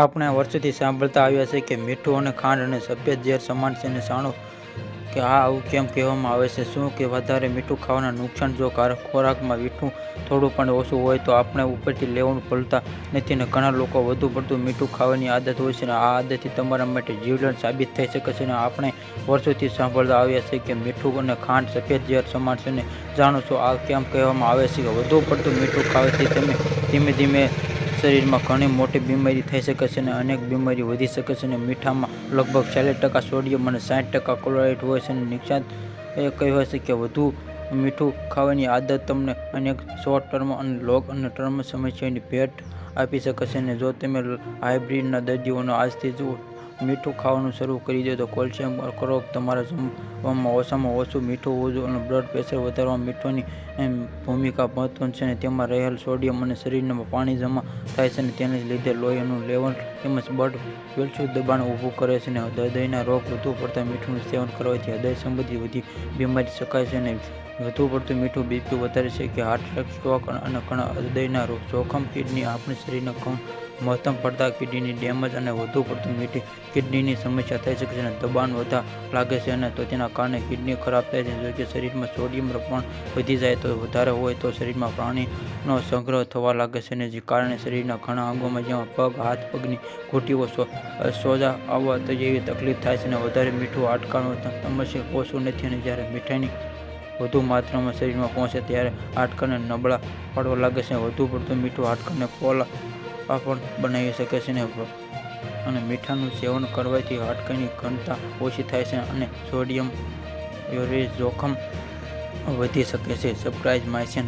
આપણે વર્ષોથી સાંભળતા આવ્યા છે કે મીઠું અને ખાંડ અને સફેદ ઝેર સમાન છે અને જાણો કે આ આવું કેમ કહેવામાં આવે છે? શું કે વધારે મીઠું ખાવાના નુકસાન જો કારક ખોરાકમાં મીઠું થોડું પણ ઓછું હોય તો આપણે ઉપરથી લેવાનું ભૂલતા નથી ને ઘણા લોકો વધુ પડતું મીઠું ખાવાની આદત હોય છે ને આ આદતથી તમારા માટે જીવલેણ સાબિત થઈ શકે છે ને આપણે વર્ષોથી સાંભળતા આવ્યા છે કે મીઠું અને ખાંડ સફેદ ઝેર સમાન છે ને જાણો છો આ કેમ કહેવામાં આવે છે કે વધુ પડતું મીઠું ખાવાથી તમે ધીમે ધીમે શરીરમાં ઘણી મોટી બીમારી થઈ શકે છે અને અનેક બીમારી વધી શકે છે અને મીઠામાં લગભગ ચાલીસ ટકા સોડિયમ અને સાઠ ટકા ક્લોરાઇડ હોય છે. અને નિષ્ણાત એ કહેવાય છે કે વધુ મીઠું ખાવાની આદત તમને અનેક શોર્ટ ટર્મ અને લોંગ અને ટર્મ સમસ્યાની ભેટ આપી શકે છે અને જો તમે હાઇબ્રિડના દર્દીઓનો આજથી જ મીઠું ખાવાનું શરૂ કરી દો તો કેલ્શિયમ કરો તમારા જમવામાં ઓછામાં ઓછું મીઠું હોવું અને બ્લડ પ્રેશર વધારવામાં મીઠાની ભૂમિકા મહત્વની છે અને તેમાં રહેલ સોડિયમ અને શરીરમાં પાણી જમા થાય છે અને તેને લીધે લોહીનું લેવલ તેમજ બ્લડ વેલ્સું દબાણ ઊભું કરે છે અને હૃદયના રોગ વધુ પડતા મીઠુંનું સેવન કરવાથી હૃદય સંબંધી વધી બીમારી શકાય છે અને વધુ પડતું મીઠું બીપી વધારે છે કે હાર્ટ સ્ટ્રોક અને ઘણા હૃદયના રોગ. જોખમ કિડની આપણી શરીરના કણ મહત્તમ પડતા કિડનીની ડેમેજ અને વધુ પડતું મીઠી કિડનીની સમસ્યા થઈ શકે છે અને દબાણ વધા લાગે છે અને તો તેના કારણે કિડની ખરાબ થાય છે. જો કે શરીરમાં સોડિયમ પણ વધી જાય તો વધારે હોય તો શરીરમાં પાણીનો સંગ્રહ થવા લાગે છે અને જે કારણે શરીરના ઘણા અંગોમાં જેમાં પગ, હાથ, પગની ઘૂંટીઓ સોજા આવવા તો જેવી તકલીફ થાય છે અને વધારે મીઠું હાડકાનું સમસ્યા ઓછું નથી અને જ્યારે મીઠાઈની વધુ માત્રામાં શરીરમાં પહોંચે ત્યારે હાડકાને નબળા પાડવા લાગે છે. વધુ પડતું મીઠું હાડકાને પોલા પણ બનાવી શકે છે ને અને મીઠાનું સેવન કરવાથી હાડકાની ઘનતા ઓછી થાય છે અને સોડિયમ યુરિક જોખમ વધી શકે છે. સરપ્રાઇઝ છે